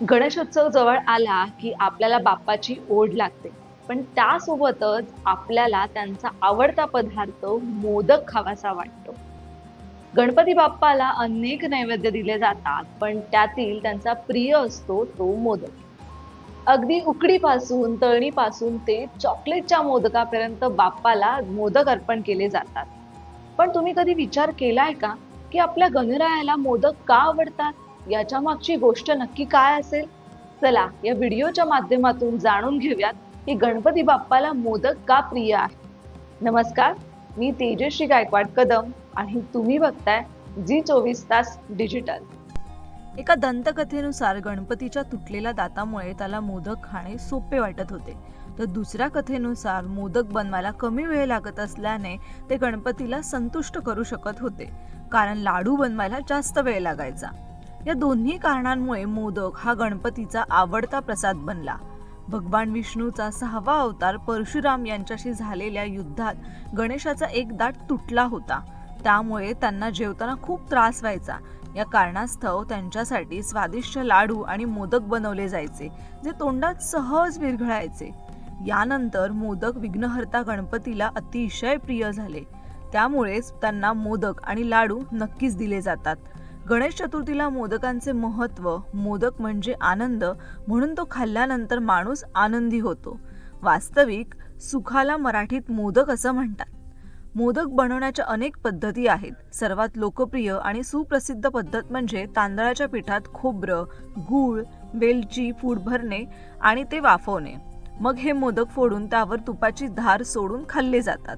गणेशोत्सव जवळ आला की आपल्याला बाप्पाची ओढ लागते. पण त्यासोबतच आपल्याला त्यांचा आवडता पदार्थ मोदक खावासा वाटतो. गणपती बाप्पाला अनेक नैवेद्य दिले जातात पण त्यातील त्यांचा प्रिय असतो तो मोदक. अगदी उकडीपासून तळणीपासून ते चॉकलेटच्या मोदकापर्यंत बाप्पाला मोदक अर्पण केले जातात. पण तुम्ही कधी विचार केलाय का की आपल्या गणरायाला मोदक का आवडतात? याच्या मागची गोष्ट नक्की काय असेल? चला या व्हिडिओच्या माध्यमातून जाणून घेऊयात की गणपती बाप्पाला मोदक का प्रिय आहे. नमस्कार मी तेजश्री गायकवाड कदम आणि तुम्ही बघताय जी चोवीस तास डिजिटल. एका दंतकथेनुसार गणपतीच्या तुटलेल्या दातामुळे त्याला मोदक खाणे सोपे वाटत होते. तर दुसऱ्या कथेनुसार मोदक बनवायला कमी वेळ लागत असल्याने ते गणपतीला संतुष्ट करू शकत होते. कारण लाडू बनवायला जास्त वेळ लागायचा. या दोन्ही कारणांमुळे मोदक हा गणपतीचा आवडता प्रसाद बनला. भगवान विष्णूचा सहावा अवतार परशुराम यांच्याशी झालेल्या युद्धात गणेशाचा एक दाट तुटला होता. त्यामुळे त्यांना जेवताना खूप त्रास व्हायचा. या कारणास्तव त्यांच्यासाठी स्वादिष्ट लाडू आणि मोदक बनवले जायचे जे तोंडात सहज विरघळायचे. यानंतर मोदक विघ्नहर्ता गणपतीला अतिशय प्रिय झाले. त्यामुळेच त्यांना मोदक आणि लाडू नक्कीच दिले जातात. गणेश चतुर्थीला मोदकांचे महत्त्व मोदक म्हणजे आनंद म्हणून तो खाल्ल्यानंतर माणूस आनंदी होतो. वास्तविक सुखाला मराठीत मोदक असं म्हणतात. मोदक बनवण्याच्या अनेक पद्धती आहेत. सर्वात लोकप्रिय आणि सुप्रसिद्ध पद्धत म्हणजे तांदळाच्या पिठात खोबरं गूळ वेलची फूड भरणे आणि ते वाफवणे. मग हे मोदक फोडून त्यावर तुपाची धार सोडून खाल्ले जातात.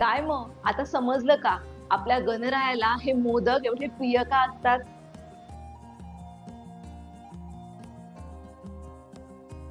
काय मग? आता समजलं का? आपल्या गणरायाला हे मोदक एवढे प्रिय का असतात